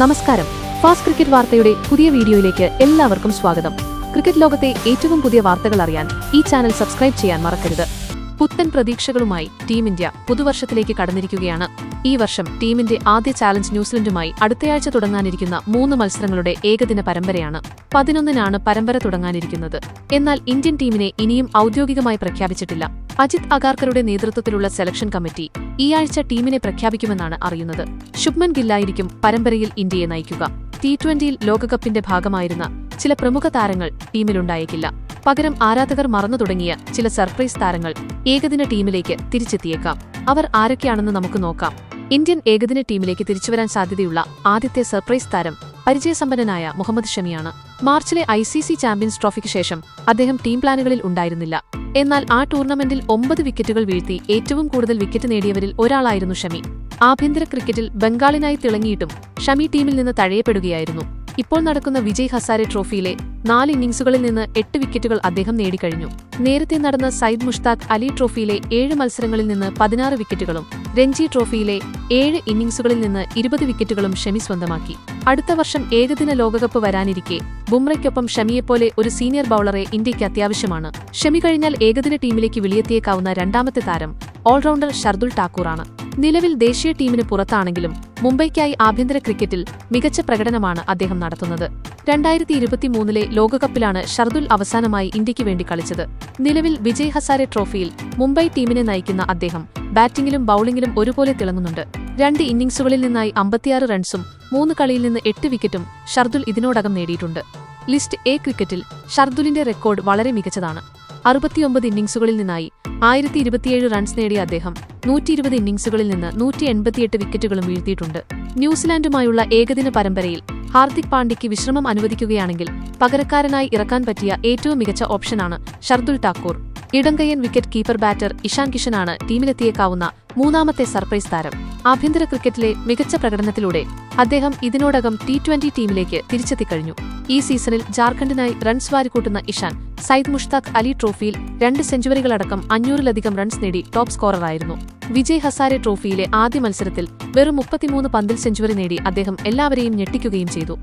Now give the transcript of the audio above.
നമസ്കാരം. Fast cricket വാർത്തയുടെ പുതിയ വീഡിയോയിലേക്ക് എല്ലാവർക്കും സ്വാഗതം. ക്രിക്കറ്റ് ലോകത്തെ ഏറ്റവും പുതിയ വാർത്തകൾ അറിയാൻ ഈ ചാനൽ സബ്സ്ക്രൈബ് ചെയ്യാൻ മറക്കരുത്. പുത്തൻ പ്രതീക്ഷകളുമായി ടീം ഇന്ത്യ പുതുവർഷത്തിലേക്ക് കടന്നിരിക്കുകയാണ്. ഈ വർഷം ടീമിന്റെ ആദ്യ ചാലഞ്ച് ന്യൂസിലൻഡുമായി അടുത്തയാഴ്ച തുടങ്ങാനിരിക്കുന്ന മൂന്ന് മത്സരങ്ങളുടെ ഏകദിന പരമ്പരയാണ് പതിനൊന്നിനാണ് പരമ്പര തുടങ്ങാനിരിക്കുന്നത്. എന്നാൽ ഇന്ത്യൻ ടീമിനെ ഇനിയും ഔദ്യോഗികമായി പ്രഖ്യാപിച്ചിട്ടില്ല. അജിത് അഗാർക്കറുടെ നേതൃത്വത്തിലുള്ള സെലക്ഷൻ കമ്മിറ്റി ഈ ആഴ്ച ടീമിനെ പ്രഖ്യാപിക്കുമെന്നാണ് അറിയുന്നത്. ശുഭ്മൻ ഗില്ലായിരിക്കും പരമ്പരയിൽ ഇന്ത്യയെ നയിക്കുക. ടി ട്വന്റിയിൽ ലോകകപ്പിന്റെ ഭാഗമായിരുന്ന ചില പ്രമുഖ താരങ്ങൾ ടീമിലുണ്ടായേക്കില്ല. പകരം ആരാധകർ മറന്നു തുടങ്ങിയ ചില സർപ്രൈസ് താരങ്ങൾ ഏകദിന ടീമിലേക്ക് തിരിച്ചെത്തിയേക്കാം. അവർ ആരൊക്കെയാണെന്ന് നമുക്ക് നോക്കാം. ഇന്ത്യൻ ഏകദിന ടീമിലേക്ക് തിരിച്ചുവരാൻ സാധ്യതയുള്ള ആദ്യത്തെ സർപ്രൈസ് താരം പരിചയസമ്പന്നനായ മുഹമ്മദ് ഷമിയാണ്. മാർച്ചിലെ ഐ സി സി ചാമ്പ്യൻസ് ട്രോഫിക്ക് ശേഷം അദ്ദേഹം ടീം പ്ലാനുകളിൽ ഉണ്ടായിരുന്നില്ല. എന്നാൽ ആ ടൂർണമെന്റിൽ ഒമ്പത് വിക്കറ്റുകൾ വീഴ്ത്തി ഏറ്റവും കൂടുതൽ വിക്കറ്റ് നേടിയവരിൽ ഒരാളായിരുന്നു ഷമി. ആഭ്യന്തര ക്രിക്കറ്റിൽ ബംഗാളിനായി തിളങ്ങിയിട്ടും ഷമി ടീമിൽ നിന്ന് തഴയപ്പെടുകയായിരുന്നു. ഇപ്പോൾ നടക്കുന്ന വിജയ് ഹസാരെ ട്രോഫിയിലെ നാല് ഇന്നിംഗ്സുകളിൽ നിന്ന് എട്ട് വിക്കറ്റുകൾ അദ്ദേഹം നേടിക്കഴിഞ്ഞു. നേരത്തെ നടന്ന സയ്യിദ് മുഷ്താഖ് അലി ട്രോഫിയിലെ ഏഴ് മത്സരങ്ങളിൽ നിന്ന് പതിനാറ് വിക്കറ്റുകളും രഞ്ജി ട്രോഫിയിലെ ഏഴ് ഇന്നിംഗ്സുകളിൽ നിന്ന് ഇരുപത് വിക്കറ്റുകളും ഷമി സ്വന്തമാക്കി. അടുത്ത വർഷം ഏകദിന ലോകകപ്പ് വരാനിരിക്കെ ബുംറയ്ക്കൊപ്പം ഷമിയെപ്പോലെ ഒരു സീനിയർ ബൌളറെ ഇന്ത്യയ്ക്ക് അത്യാവശ്യമാണ്. ഷമി കഴിഞ്ഞാൽ ഏകദിന ടീമിലേക്ക് വിളിയെത്തിയേക്കാവുന്ന രണ്ടാമത്തെ താരം ഓൾറൗണ്ടർ ഷർദുൽ ടാക്കൂറാണ് നിലവിൽ ദേശീയ ടീമിന് പുറത്താണെങ്കിലും മുംബൈക്കായി ആഭ്യന്തര ക്രിക്കറ്റിൽ മികച്ച പ്രകടനമാണ് അദ്ദേഹം നടത്തുന്നത്. രണ്ടായിരത്തി ഇരുപത്തിമൂന്നിലെ ലോകകപ്പിലാണ് ഷർദുൽ അവസാനമായി ഇന്ത്യയ്ക്ക് വേണ്ടി കളിച്ചത്. നിലവിൽ വിജയ് ഹസാരെ ട്രോഫിയിൽ മുംബൈ ടീമിനെ നയിക്കുന്ന അദ്ദേഹം ബാറ്റിംഗിലും ബൌളിംഗിലും ഒരുപോലെ തിളങ്ങുന്നുണ്ട്. രണ്ട് ഇന്നിംഗ്സുകളിൽ നിന്നായി അമ്പത്തിയാറ് റൺസും മൂന്ന് കളിയിൽ നിന്ന് എട്ട് വിക്കറ്റും ഷർദുൽ ഇതിനോടകം നേടിയിട്ടുണ്ട്. ലിസ്റ്റ് എ ക്രിക്കറ്റിൽ ഷർദുലിന്റെ റെക്കോർഡ് വളരെ മികച്ചതാണ്. അറുപത്തിയൊമ്പത് ഇന്നിംഗ്സുകളിൽ നിന്നായി ആയിരത്തി ഇരുപത്തിയേഴ് റൺസ് നേടിയ അദ്ദേഹം നൂറ്റി ഇരുപത് ഇന്നിംഗ്സുകളിൽ നിന്ന് നൂറ്റി എൺപത്തിയെട്ട് വിക്കറ്റുകളും വീഴ്ത്തിയിട്ടുണ്ട്. ന്യൂസിലാൻഡുമായുള്ള ഏകദിന പരമ്പരയിൽ ഹാർദിക് പാണ്ഡ്യയ്ക്ക് വിശ്രമം അനുവദിക്കുകയാണെങ്കിൽ പകരക്കാരനായി ഇറക്കാൻ പറ്റിയ ഏറ്റവും മികച്ച ഓപ്ഷനാണ് ഷർദുൽ ടാക്കൂർ ഇടംകയ്യൻ വിക്കറ്റ് കീപ്പർ ബാറ്റർ ഇഷാൻ കിഷനാണ് ടീമിലെത്തിയേക്കാവുന്ന മൂന്നാമത്തെ സർപ്രൈസ് താരം. ആഭ്യന്തര ക്രിക്കറ്റിലെ മികച്ച പ്രകടനത്തിലൂടെ അദ്ദേഹം ഇതിനോടകം ടി ട്വന്റി ടീമിലേക്ക് തിരിച്ചെത്തിക്കഴിഞ്ഞു. ഈ സീസണിൽ ജാർഖണ്ഡിനായി റൺസ് വാരിക്കൂട്ടുന്ന ഇഷാൻ സയ്യിദ് മുഷ്താഖ് അലി ട്രോഫിയിൽ രണ്ട് സെഞ്ചുറികളടക്കം അഞ്ഞൂറിലധികം റൺസ് നേടി ടോപ്പ് സ്കോററായിരുന്നു വിജയ് ഹസാരെ ട്രോഫിയിലെ ആദ്യ മത്സരത്തിൽ വെറും മുപ്പത്തിമൂന്ന് പന്തിൽ സെഞ്ചുറി നേടി അദ്ദേഹം എല്ലാവരെയും ഞെട്ടിക്കുകയും ചെയ്തു.